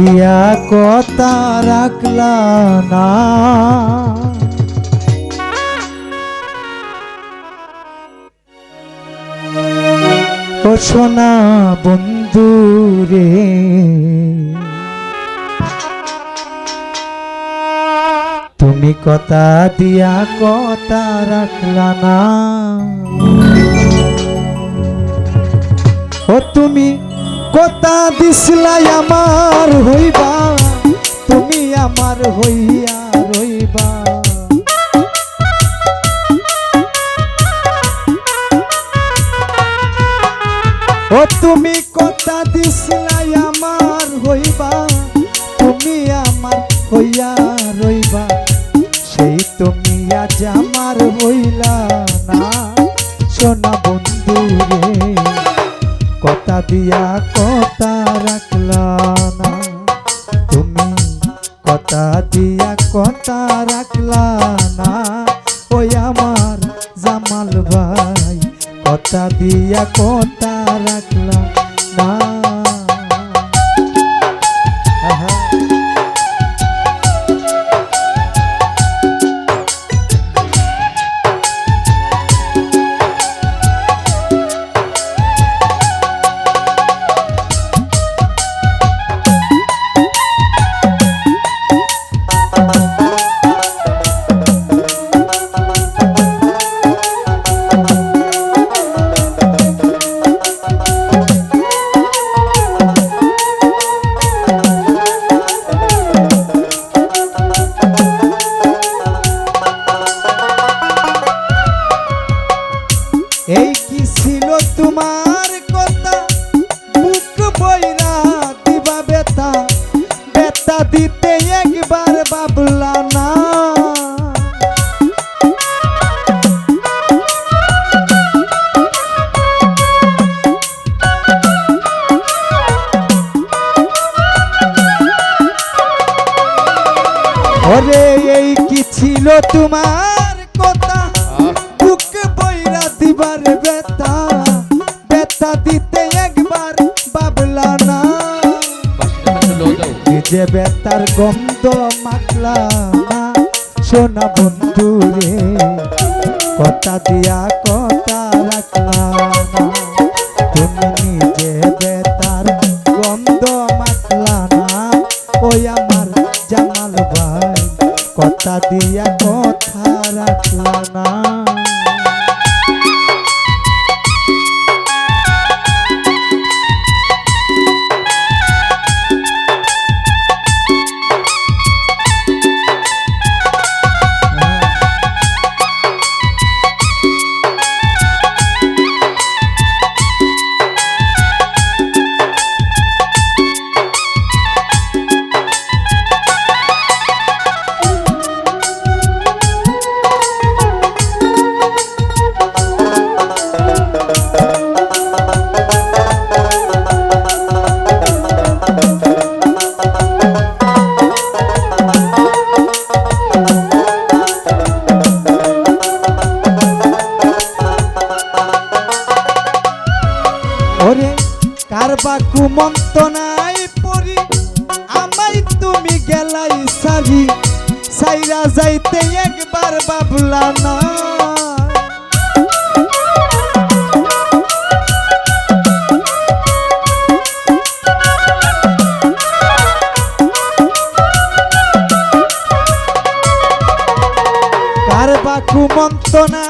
দিয়া কথা রাখলা না। সোনা বন্ধু রে, তুমি কথা দিয়া কথা রাখলা না। ও তুমি কথা দিসলাই আমার হইবা, তুমি আমার হইয়া রইবা। ও তুমি কথা দিসলাই আমার হইবা, তুমি আমার হইয়া রইবা। সেই তুমি আজ আমার হইলা না কথা দিয়া কথা রাখলা না। তুমি কথা দিয়া কথা রাখলা না। ওই আমার জামাল ভাই, কথা দিয়া কথা রাখলা এই কি ছিল তোমার কথা? বুক বইরা দিবা বেতা বেতা দিতে একবার বাবলা না। ওরে এই কি ছিল তোমার যে বেতার গন্ধ মাখলা সোনা বন্ধু রে, কথা দিয়া কথা রাখলা তুমি নিজে বেতার গন্ধ মাখলা ওই আমার জামাল ভাই, কথা দিয়া কথা কুমন্ত নাই পরি আমাই তুমি গেলাই সারি। সাইরা যাইতে একবার বাবলা না কুমন্ত নাই?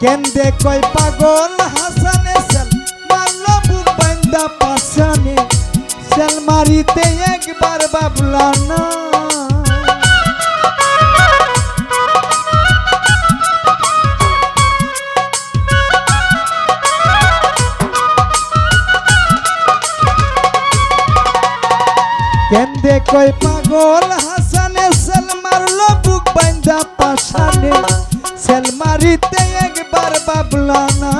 কয় পাগল হাসানে সেল, মারল বুক বাইন্দা পাশানে। সেল মারিতে একবার বাবলা না। কেন্দে কয় পাগল হাসানে সেল, মারল বুক বাইন্দা পাশানে। সেল মারিতে একবার বাবলা না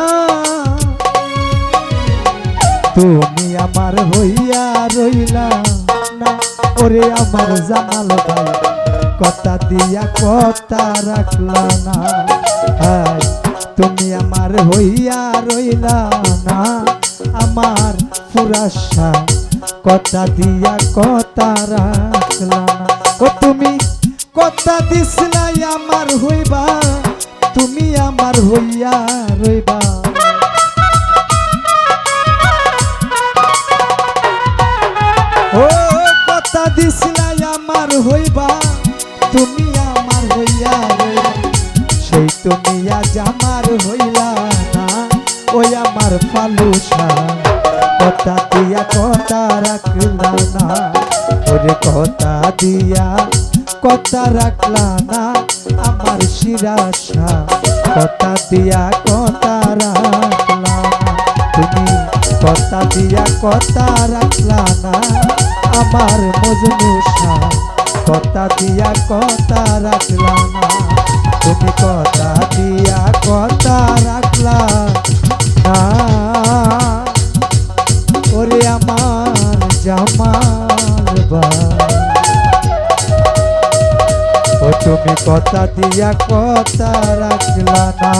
তুমি আমার হইয়া রইলা না, ওরে আমার জামাল ভাই, কথা দিয়া কথা রাখলা না। তুমি আমার হইয়া রইলা না, আমার পুরাশা কথা দিয়া কথা রাখলা না। ও তুমি কথা দিসলাই আমার হইবা তুমি আমার হইয়া রইবা। ও কথা দিছিলাই আমার হইবা, তুমি আমার হইয়া রইলা সেই তুমি আজ আমার হইলা না, ওই আমার ফালুসা। কথা দিয়া কথা রাখলা না, ওরে কথা দিয়া কথা রাখলা না। শিরাশা কথা দিয়া কথা রাখলা তুমি কথা দিয়া কথা রাখলা না। আমার মজনুষা কথা দিয়া কথা রাখলা না। তুমি কথা দিয়া কথা রাখলা না। ওরে আমার জামাল ভাই তুমি কথা দিয়া কথা রাখলা না।